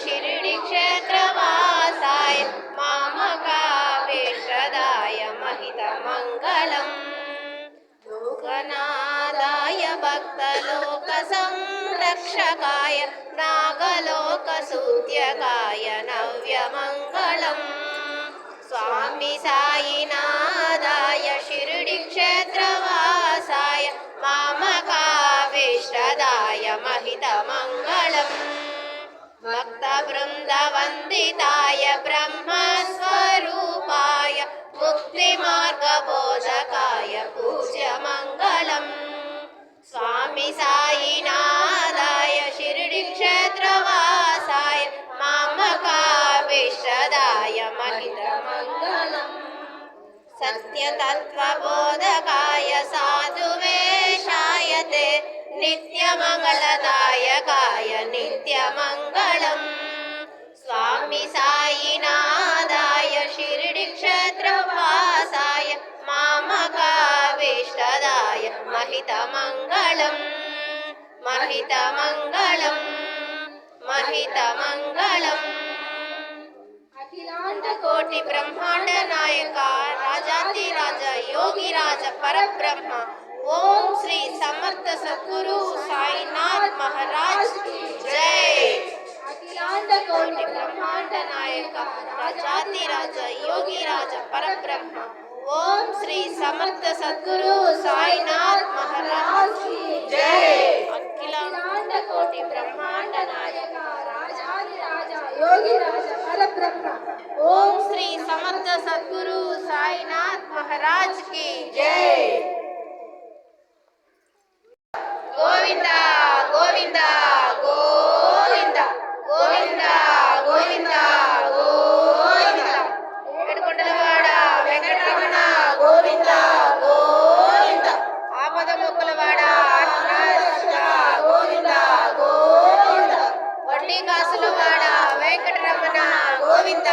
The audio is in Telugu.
शिरडि क्षेत्रवासाय मामकावेशदाय महितमङ्गलम् लोकनादाय भक्तलोकसंरक्षकाय नागलोकसूत्यकाय नव्यमङ्गलम् स्वामी साईनादाय शिरडिक्षेत्रवासाय मामकावेशदाय महितमङ्गलम् भक्तवृन्दवन्दिताय ब्रह्मस्वरूपाय मुक्तिमार्गबोधकाय पूज्यमङ्गलम्। स्वामी साईनादाय शिरडिक्षेत्रवासाय मामकाविशदाय महितमङ्गलम् सत्यतत्त्वबोधकाय साधुवेशाय ते नित्यमङ्गलदायकाय स्वामी सायिनादाय शिरडिक्षत्रवासाय मामकावेष्टदाय महितमङ्गलम् महितमङ्गलम् महितमङ्गलम् अखिलाण्डकोटि ब्रह्माण्डनायका राजातिराजा योगिराज परब्रह्म ॐ श्री समर्थ सद्गुरु साईनाथ నాయక రాజాతి రాజ యోగి రాజ పరబ్రహ్మ. ఓం శ్రీ సమర్థ సద్గురు సాయినాథ్ మహారాజ్కి అఖిలాండ కోటి బ్రహ్మాండ నాయక రాజాది రాజ యోగి రాజ పరబ్రహ్మ. ఓం శ్రీ సమర్థ సద్గురు సాయినాథ్ మహారాజ్కి జై గోవింద గోవింద గోవింద గోవింద గోవింద గోవింద ఏడుకొండలవాడ వెంకటరమణ గోవింద గోవింద ఆపద మొక్కులవాడ అన్నదాత గోవింద గోవింద వడ్డీ కాసులవాడ వెంకటరమణ గోవింద.